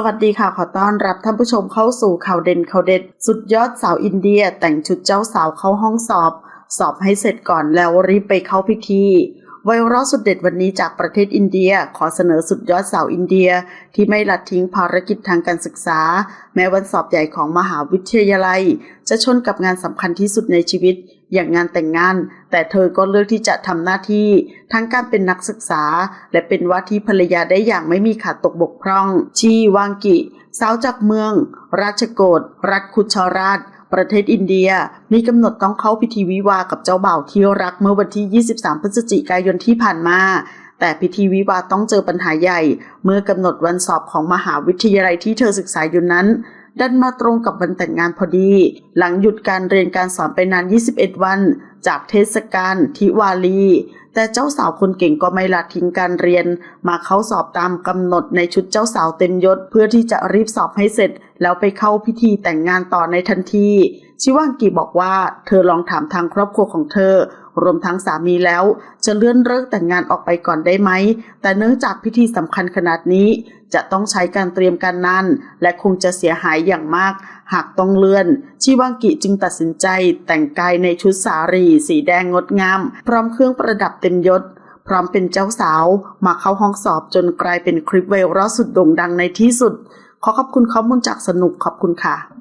สวัสดีค่ะ ขอต้อนรับท่านผู้ชมเข้าสู่ข่าวเด่นข่าวเด็ด สุดยอดสาวอินเดียแต่งชุดเจ้าสาวเข้าห้องสอบ สอบให้เสร็จก่อนแล้วรีบไปเข้าพิธี ไวรัลสุดเด็ดวันนี้จากประเทศอินเดีย ขอเสนอสุดยอดสาวอินเดียที่ไม่ละทิ้งภารกิจทางการศึกษา แม้วันสอบใหญ่ของมหาวิทยาลัย จะชนกับงานสำคัญที่สุดในชีวิต อย่างงานแต่งงาน แต่เธอก็เลือกที่จะทำหน้าที่ ทั้งการเป็นนักศึกษา และเป็นว่าที่ภรรยาได้อย่างไม่มีขาดตกบกพร่อง ชีวางกิ สาวจากเมือง ราชโกฏรัฐคุชราช ประเทศอินเดียมีกำหนดต้องเข้าพิธีวิวากับเจ้าบ่าวที่รักเมื่อวันที่ 23 พฤศจิกายนที่ผ่านมา แต่พิธีวิวาต้องเจอปัญหาใหญ่ เมื่อกำหนดวันสอบของมหาวิทยาลัยที่เธอศึกษาอยู่นั้น ดันมาตรงกับวันแต่งงานพอดี หลังหยุดการเรียนการสอนไปนาน 21 วัน จากเทศกาลทิวาลี แต่เจ้าสาวคนเก่งก็ไม่ละทิ้งการเรียน มาเข้าสอบตามกำหนดในชุดเจ้าสาวเต็มยศ เพื่อที่จะรีบสอบให้เสร็จ แล้วไปเข้าพิธีแต่งงานต่อในทันที ชิว่างกีบอกว่า เธอลองถามทางครอบครัวของเธอ รวมทั้งสามีแล้ว จะเลื่อนเลิกแต่งงานออกไปก่อนได้ไหม แต่เนื่องจากพิธีสำคัญขนาดนี้ จะต้องใช้การเตรียมการนานและคงจะเสียหายอย่างมาก หากต้องเลื่อน ชิวังกิจึงตัดสินใจแต่งกายในชุดสารี สีแดงงดงาม พร้อมเครื่องประดับเต็มยศพร้อมเป็นเจ้าสาวมาเข้าห้องสอบจนกลายเป็นคลิปไวรัลสุดโด่งดังในที่สุด ขอขอบคุณข้อมูลจากสนุกขอบคุณค่ะ